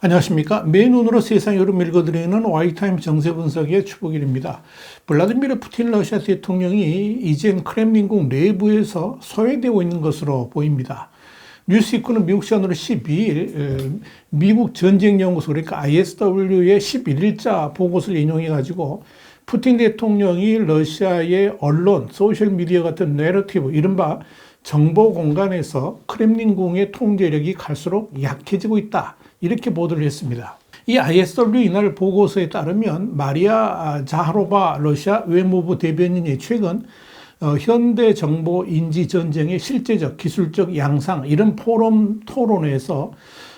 안녕하십니까. 맨눈으로 세상 여름 읽어드리는 와이타임 정세 분석의 추복일입니다. 블라디미르 푸틴 러시아 대통령이 이젠 크렘린궁 내부에서 소외되고 있는 것으로 보입니다. 뉴스이크는 미국 시간으로 12일 미국 전쟁연구소 그러니까 ISW의 11일자 보고서를 인용해가지고 푸틴 대통령이 러시아의 언론, 소셜미디어 같은 내러티브, 이른바 정보 공간에서 크렘린궁의 통제력이 갈수록 약해지고 있다. 이렇게 보도를 했습니다. 이 ISW 이날 보고서에 따르면 마리아 자하로바 러시아 외무부 대변인이 최근 어, 현대 정보 인지 전쟁의 실제적 기술적 양상 이런 포럼 토론에서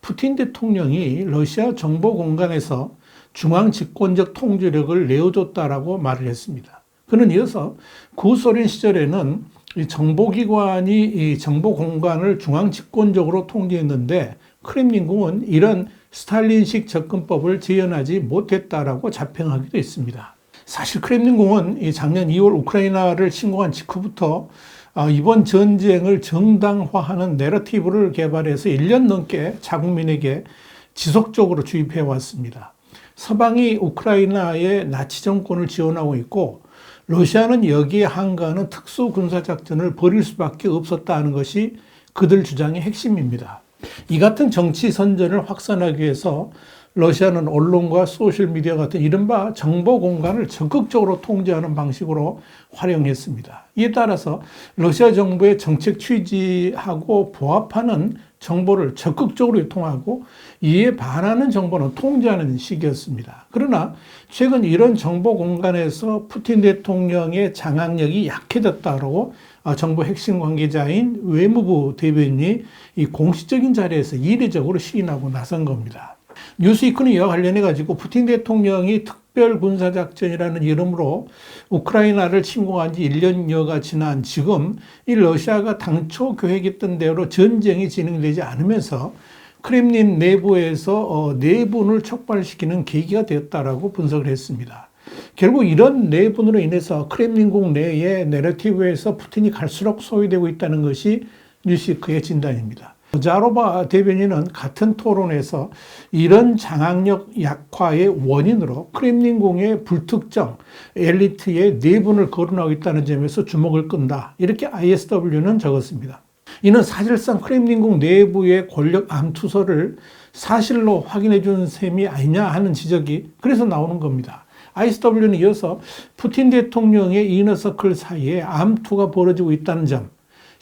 푸틴 대통령이 러시아 정보 공간에서 중앙 집권적 통제력을 내어줬다라고 말을 했습니다. 그는 이어서 구소련 시절에는 이 정보기관이 이 정보 공간을 중앙 집권적으로 통제했는데 크렘린궁은 이런 스탈린식 접근법을 재현하지 못했다라고 자평하기도 했습니다. 사실 크렘린궁은 작년 2월 우크라이나를 침공한 직후부터 아, 이번 전쟁을 정당화하는 내러티브를 개발해서 1년 넘게 자국민에게 지속적으로 주입해 왔습니다. 서방이 우크라이나의 나치 정권을 지원하고 있고 러시아는 여기에 한가하는 특수 군사 작전을 벌일 수밖에 없었다는 것이 그들 주장의 핵심입니다. 이 같은 정치 선전을 확산하기 위해서 러시아는 언론과 소셜미디어 같은 이른바 정보 공간을 적극적으로 통제하는 방식으로 활용했습니다. 이에 따라서 러시아 정부의 정책 취지하고 부합하는 정보를 적극적으로 유통하고 이에 반하는 정보는 통제하는 시기였습니다. 그러나 최근 이런 정보 공간에서 푸틴 대통령의 장악력이 약해졌다고 정부 핵심 관계자인 외무부 대변인이 이 공식적인 자리에서 이례적으로 시인하고 나선 겁니다. 뉴스이크는 이와 관련해 가지고 푸틴 대통령이 특 별 군사작전이라는 이름으로 우크라이나를 침공한 지 1년여가 지난 지금 이 러시아가 당초 계획했던 대로 전쟁이 진행되지 않으면서 크렘린 내부에서 어, 내분을 촉발시키는 계기가 되었다라고 분석을 했습니다. 결국 이런 내분으로 인해서 크렘린궁 내의 내러티브에서 푸틴이 갈수록 소외되고 있다는 것이 뉴시크의 진단입니다. 자로바 대변인은 같은 토론에서 이런 장악력 약화의 원인으로 크렘린궁의 불특정 엘리트의 내분을 거론하고 있다는 점에서 주목을 끈다. 이렇게 ISW는 적었습니다. 이는 사실상 크렘린궁 내부의 권력 암투서를 사실로 확인해 준 셈이 아니냐 하는 지적이 그래서 나오는 겁니다. ISW는 이어서 푸틴 대통령의 이너서클 사이에 암투가 벌어지고 있다는 점,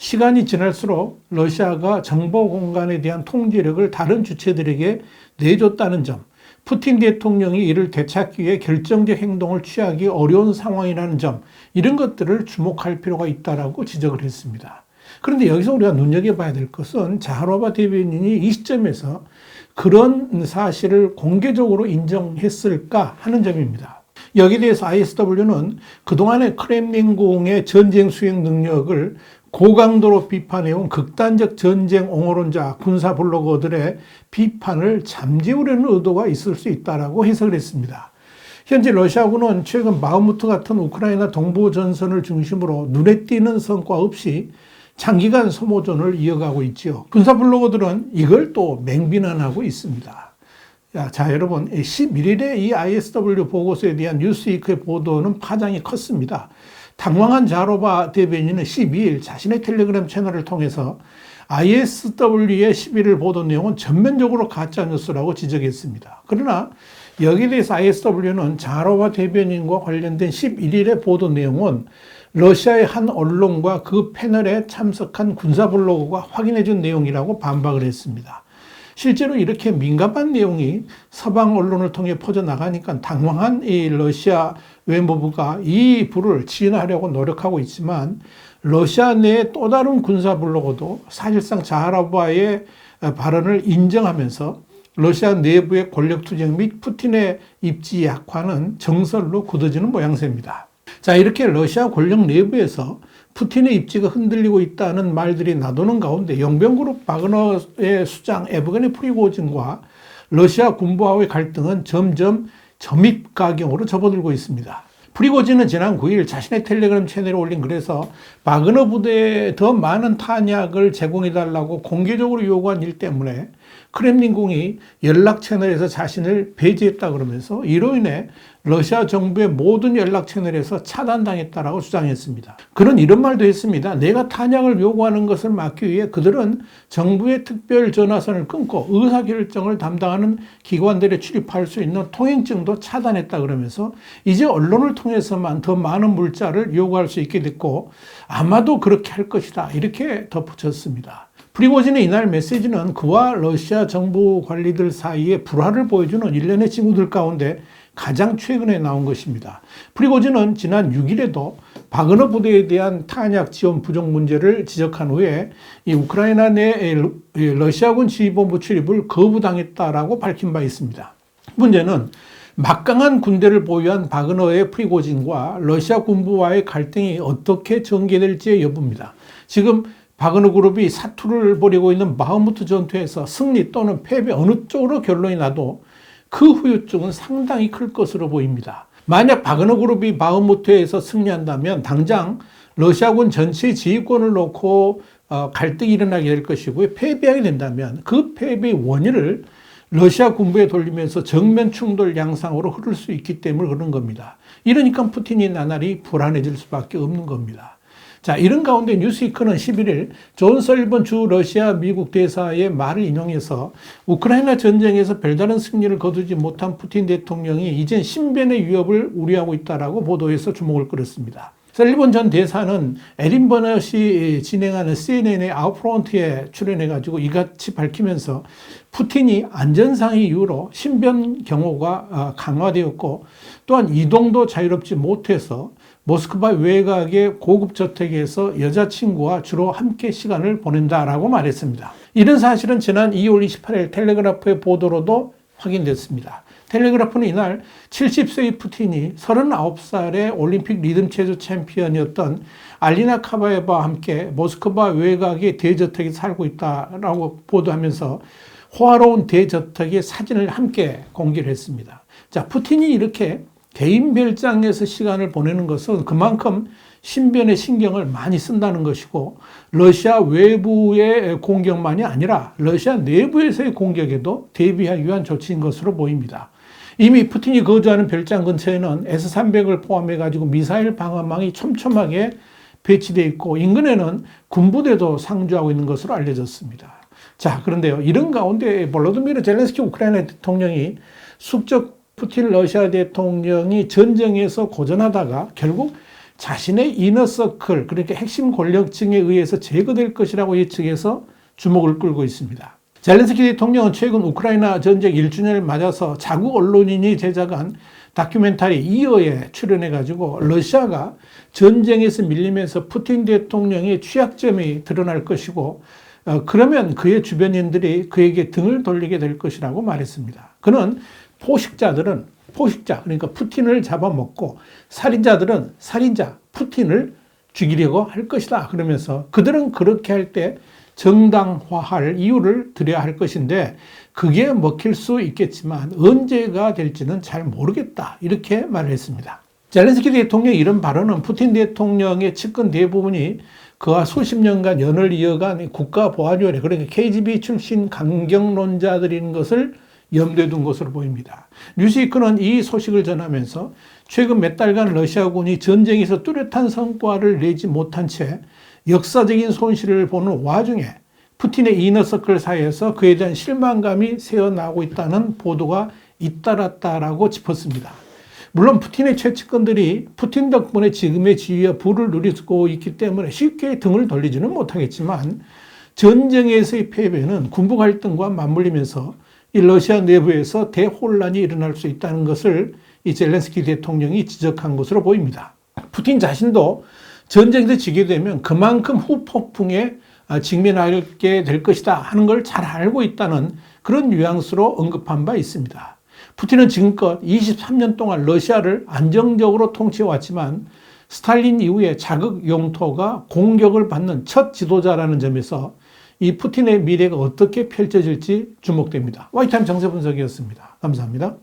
시간이 지날수록 러시아가 정보 공간에 대한 통제력을 다른 주체들에게 내줬다는 점, 푸틴 대통령이 이를 되찾기 위해 결정적 행동을 취하기 어려운 상황이라는 점, 이런 것들을 주목할 필요가 있다라고 지적을 했습니다. 그런데 여기서 우리가 눈여겨봐야 될 것은 자하로바 대변인이 이 시점에서 그런 사실을 공개적으로 인정했을까 하는 점입니다. 여기에 대해서 ISW는 그동안의 크렘린궁의 전쟁 수행 능력을 고강도로 비판해온 극단적 전쟁 옹호론자 군사 블로거들의 비판을 잠재우려는 의도가 있을 수 있다라고 해석을 했습니다. 현재 러시아군은 최근 마흐무트 같은 우크라이나 동부 전선을 중심으로 눈에 띄는 성과 없이 장기간 소모전을 이어가고 있지요. 군사 블로거들은 이걸 또 맹비난하고 있습니다. 자, 여러분, 11일에 이 ISW 보고서에 대한 뉴스위크의 보도는 파장이 컸습니다. 당황한 자로바 대변인은 12일 자신의 텔레그램 채널을 통해서 ISW의 11일 보도 내용은 전면적으로 가짜뉴스라고 지적했습니다. 그러나 여기에 대해서 ISW는 자로바 대변인과 관련된 11일의 보도 내용은 러시아의 한 언론과 그 패널에 참석한 군사 블로거가 확인해 준 내용이라고 반박을 했습니다. 실제로 이렇게 민감한 내용이 서방 언론을 통해 퍼져나가니까 당황한 이 러시아 외무부가 이 불을 진하려고 노력하고 있지만 러시아 내의 또 다른 군사 블로거도 사실상 자하라바의 발언을 인정하면서 러시아 내부의 권력 투쟁 및 푸틴의 입지 약화는 정설로 굳어지는 모양새입니다. 자, 이렇게 러시아 권력 내부에서 푸틴의 입지가 흔들리고 있다는 말들이 나도는 가운데 용병그룹 바그너의 수장 에브게니 프리고진과 러시아 군부와의 갈등은 점점 점입 가경으로 접어들고 있습니다. 프리고진은 지난 9일 자신의 텔레그램 채널에 올린 글에서 바그너 부대에 더 많은 탄약을 제공해달라고 공개적으로 요구한 일 때문에 크렘린궁이 연락 채널에서 자신을 배제했다 그러면서 이로 인해 러시아 정부의 모든 연락 채널에서 차단당했다라고 주장했습니다. 그는 이런 말도 했습니다. 내가 탄약을 요구하는 것을 막기 위해 그들은 정부의 특별 전화선을 끊고 의사결정을 담당하는 기관들에 출입할 수 있는 통행증도 차단했다 그러면서 이제 언론을 통해서만 더 많은 물자를 요구할 수 있게 됐고 아마도 그렇게 할 것이다. 이렇게 덧붙였습니다. 프리고진의 이날 메시지는 그와 러시아 정부 관리들 사이에 불화를 보여주는 일련의 징후들 가운데 가장 최근에 나온 것입니다. 프리고진은 지난 6일에도 바그너 부대에 대한 탄약 지원 부족 문제를 지적한 후에 이 우크라이나 내 러시아군 지휘본부 출입을 거부당했다라고 밝힌 바 있습니다. 문제는 막강한 군대를 보유한 바그너의 프리고진과 러시아 군부와의 갈등이 어떻게 전개될지의 여부입니다. 지금 바그너 그룹이 사투를 벌이고 있는 마흐무트 전투에서 승리 또는 패배 어느 쪽으로 결론이 나도 그 후유증은 상당히 클 것으로 보입니다. 만약 바그너 그룹이 마흐무트에서 승리한다면 당장 러시아군 전체 지휘권을 놓고 어, 갈등이 일어나게 될 것이고요. 패배하게 된다면 그 패배의 원인을 러시아 군부에 돌리면서 정면 충돌 양상으로 흐를 수 있기 때문에 그런 겁니다. 이러니까 푸틴이 나날이 불안해질 수밖에 없는 겁니다. 자, 이런 가운데 뉴스위크는 11일 존 설번 주 러시아 미국 대사의 말을 인용해서 우크라이나 전쟁에서 별다른 승리를 거두지 못한 푸틴 대통령이 이젠 신변의 위협을 우려하고 있다라고 보도해서 주목을 끌었습니다. 셀리번 전 대사는 에린 버넛이 진행하는 CNN의 아웃프론트에 출연해가지고 이같이 밝히면서 푸틴이 안전상의 이유로 신변 경호가 어, 강화되었고 또한 이동도 자유롭지 못해서 모스크바 외곽의 고급 저택에서 여자친구와 주로 함께 시간을 보낸다라고 말했습니다. 이런 사실은 지난 2월 28일 텔레그라프의 보도로도 확인됐습니다. 텔레그라프는 이날 70세의 푸틴이 39살의 올림픽 리듬체조 챔피언이었던 알리나 카바에바와 함께 모스크바 외곽의 대저택에 살고 있다라고 보도하면서 호화로운 대저택의 사진을 함께 공개를 했습니다. 자, 푸틴이 이렇게 개인 별장에서 시간을 보내는 것은 그만큼 신변의 신경을 많이 쓴다는 것이고 러시아 외부의 공격만이 아니라 러시아 내부에서의 공격에도 대비하기 위한 조치인 것으로 보입니다. 이미 푸틴이 거주하는 별장 근처에는 S-300을 포함해 가지고 미사일 방어망이 촘촘하게 배치되어 있고 인근에는 군부대도 상주하고 있는 것으로 알려졌습니다. 자, 그런데요. 이런 가운데 볼로드미르 젤렌스키 우크라이나 대통령이 숙적 푸틴 러시아 대통령이 전쟁에서 고전하다가 결국 자신의 이너서클, 그러니까 핵심 권력층에 의해서 제거될 것이라고 예측해서 주목을 끌고 있습니다. 젤렌스키 대통령은 최근 우크라이나 전쟁 1주년을 맞아서 자국 언론인이 제작한 다큐멘터리 이어에 출연해가지고 러시아가 전쟁에서 밀리면서 푸틴 대통령의 취약점이 드러날 것이고 어, 그러면 그의 주변인들이 그에게 등을 돌리게 될 것이라고 말했습니다. 그는 포식자들은 포식자 그러니까 푸틴을 잡아먹고 살인자들은 살인자 푸틴을 죽이려고 할 것이다 그러면서 그들은 그렇게 할 때 정당화할 이유를 드려야 할 것인데 그게 먹힐 수 있겠지만 언제가 될지는 잘 모르겠다 이렇게 말을 했습니다. 젤렌스키 대통령의 이런 발언은 푸틴 대통령의 측근 대부분이 그와 수십 년간 연을 이어간 국가보안위원회 그러니까 KGB 출신 강경론자들인 것을 염두에 둔 것으로 보입니다. 뉴스위크는 이 소식을 전하면서 최근 몇 달간 러시아군이 전쟁에서 뚜렷한 성과를 내지 못한 채 역사적인 손실을 보는 와중에 푸틴의 이너서클 사이에서 그에 대한 실망감이 새어나고 있다는 보도가 잇따랐다라고 짚었습니다. 물론 푸틴의 최측근들이 푸틴 덕분에 지금의 지위와 부를 누리고 있기 때문에 쉽게 등을 돌리지는 못하겠지만 전쟁에서의 패배는 군부 갈등과 맞물리면서 이 러시아 내부에서 대혼란이 일어날 수 있다는 것을 이 젤렌스키 대통령이 지적한 것으로 보입니다. 푸틴 자신도 전쟁에서 지게 되면 그만큼 후폭풍에 직면하게 될 것이다 하는 걸 잘 알고 있다는 그런 뉘앙스로 언급한 바 있습니다. 푸틴은 지금껏 23년 동안 러시아를 안정적으로 통치해 왔지만 스탈린 이후에 자극 영토가 공격을 받는 첫 지도자라는 점에서 이 푸틴의 미래가 어떻게 펼쳐질지 주목됩니다. 와이타임 정세 분석이었습니다. 감사합니다.